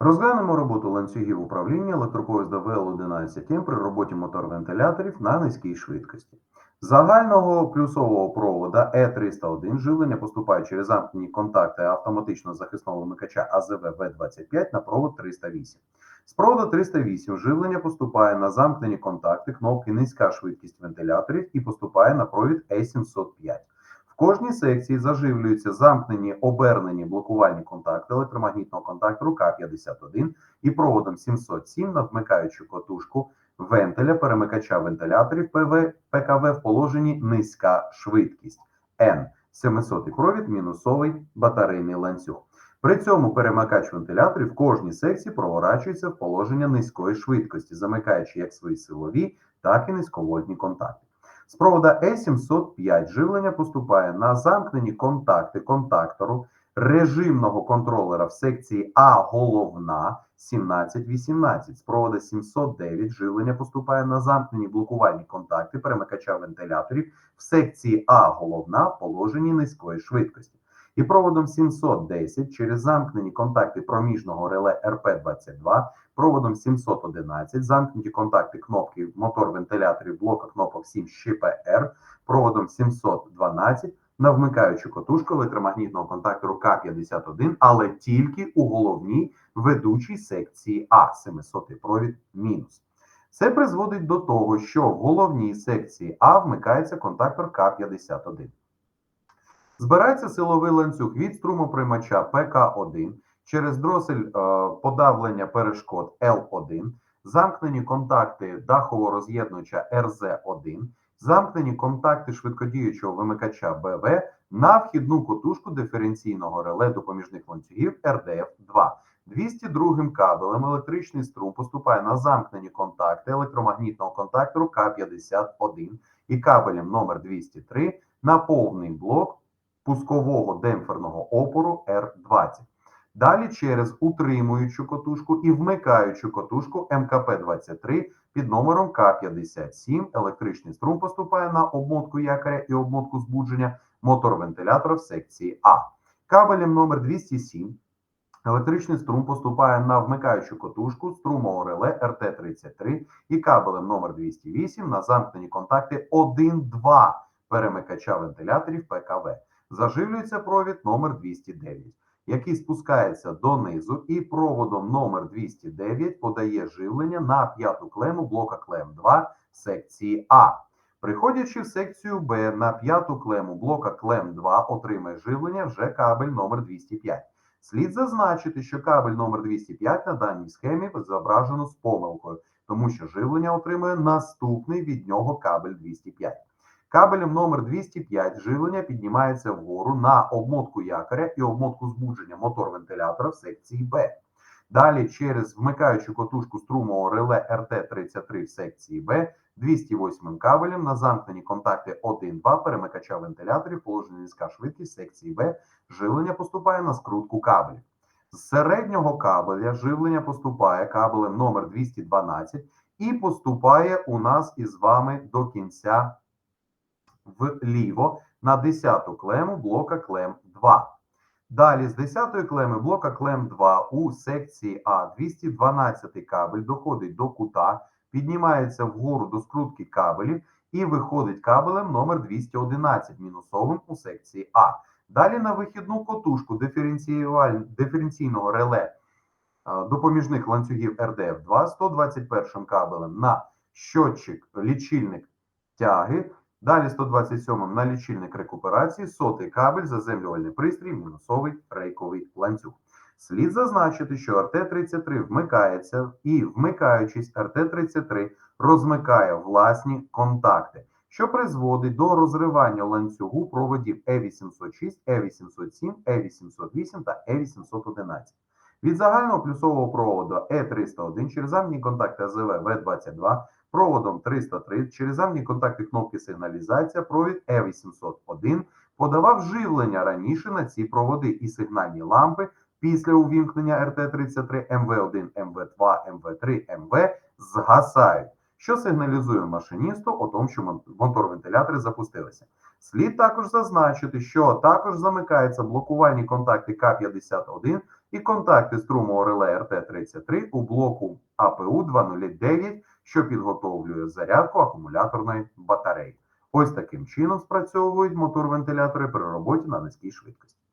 Розглянемо роботу ланцюгів управління електропоїзда ВЛ-11М при роботі мотор-вентиляторів на низькій швидкості. Загального плюсового провода Е301 живлення поступає через замкнені контакти автоматичного захисного вимикача АЗВ В25 на провод 308. З проводу 308 живлення поступає на замкнені контакти кнопки низька швидкість вентиляторів і поступає на провід Е705. Кожній секції заживлюються замкнені обернені блокувальні контакти електромагнітного контактору К51 і проводом 707 на вмикаючу котушку вентиля перемикача вентиляторів ПВ ПКВ в положенні низька швидкість N 700 провід мінусовий батарейний ланцюг. При цьому перемикач вентиляторів в кожній секції проворачується в положення низької швидкості, замикаючи як свої силові, так і низьковольтні контакти. З провода E705 живлення поступає на замкнені контакти контактору режимного контролера в секції А головна 17-18. З провода 709 живлення поступає на замкнені блокувальні контакти перемикача вентиляторів в секції А головна в положенні низької швидкості. І проводом 710 через замкнені контакти проміжного реле РП-22 проводом 711 замкнуті контакти кнопки мотор вентиляторів блока кнопок 7 ЩПР, проводом 712 на вмикаючу котушку електромагнітного контактору К51, але тільки у головній ведучій секції А 700 провід мінус. Це призводить до того, що в головній секції А вмикається контактор К51. Збирається силовий ланцюг від струмоприймача ПК1 через дросель е, подавлення перешкод Л1, замкнені контакти дахово роз'єднувача РЗ1, замкнені контакти швидкодіючого вимикача БВ на вхідну котушку диференційного реле допоміжних ланцюгів РДФ2. 202 кабелем електричний струм поступає на замкнені контакти електромагнітного контактору К51 і кабелем номер 203 на повний блок пускового демпферного опору R20. Далі через утримуючу котушку і вмикаючу котушку МКП-23 під номером К57 електричний струм поступає на обмотку якоря і обмотку збудження мотор-вентилятора в секції А. Кабелем номер 207 електричний струм поступає на вмикаючу котушку струмового реле РТ-33 і кабелем номер 208 на замкнені контакти 1-2 перемикача вентиляторів ПКВ. Заживлюється провід номер 209 який спускається донизу і проводом номер 209 подає живлення на п'яту клему блока клем 2 секції А. Приходячи в секцію Б на п'яту клему блока клем 2 отримає живлення вже кабель номер 205. Слід зазначити, що кабель номер 205 на даній схемі зображено з помилкою, тому що живлення отримує наступний від нього кабель 205. Кабелем номер 205 живлення піднімається вгору на обмотку якоря і обмотку збудження мотор-вентилятора в секції Б. Далі через вмикаючу котушку струмового реле РТ-33 в секції Б 208 кабелем на замкнені контакти 1-2 перемикача вентиляторів положення низька швидкість секції Б живлення поступає на скрутку кабелів. З середнього кабеля живлення поступає кабелем номер 212 і поступає у нас із вами до кінця вліво на 10-ту клему блока клем 2. Далі з 10-ї клеми блока клем 2 у секції А 212 кабель доходить до кута, піднімається вгору до скрутки кабелів і виходить кабелем номер 211 мінусовим у секції А. Далі на вихідну котушку диференційного реле е, допоміжних ланцюгів РДФ2 121 кабелем на щотчик лічильник тяги Далі 127 на лічильник рекуперації, сотий кабель, заземлювальний пристрій, мінусовий рейковий ланцюг. Слід зазначити, що РТ-33 вмикається і, вмикаючись, РТ-33 розмикає власні контакти, що призводить до розривання ланцюгу проводів Е806, Е807, Е808 та Е811. Від загального плюсового проводу Е301 через замні контакти АЗВ В22 проводом 303 через замні контакти кнопки сигналізація провід E801 подавав живлення раніше на ці проводи і сигнальні лампи після увімкнення РТ-33 МВ1, МВ2, МВ3, МВ згасають, що сигналізує машиністу о тому, що мотор-вентилятори запустилися. Слід також зазначити, що також замикаються блокувальні контакти К51 і контакти струму реле РТ-33 у блоку АПУ 209, що підготовлює зарядку акумуляторної батареї. Ось таким чином спрацьовують мотор-вентилятори при роботі на низькій швидкості.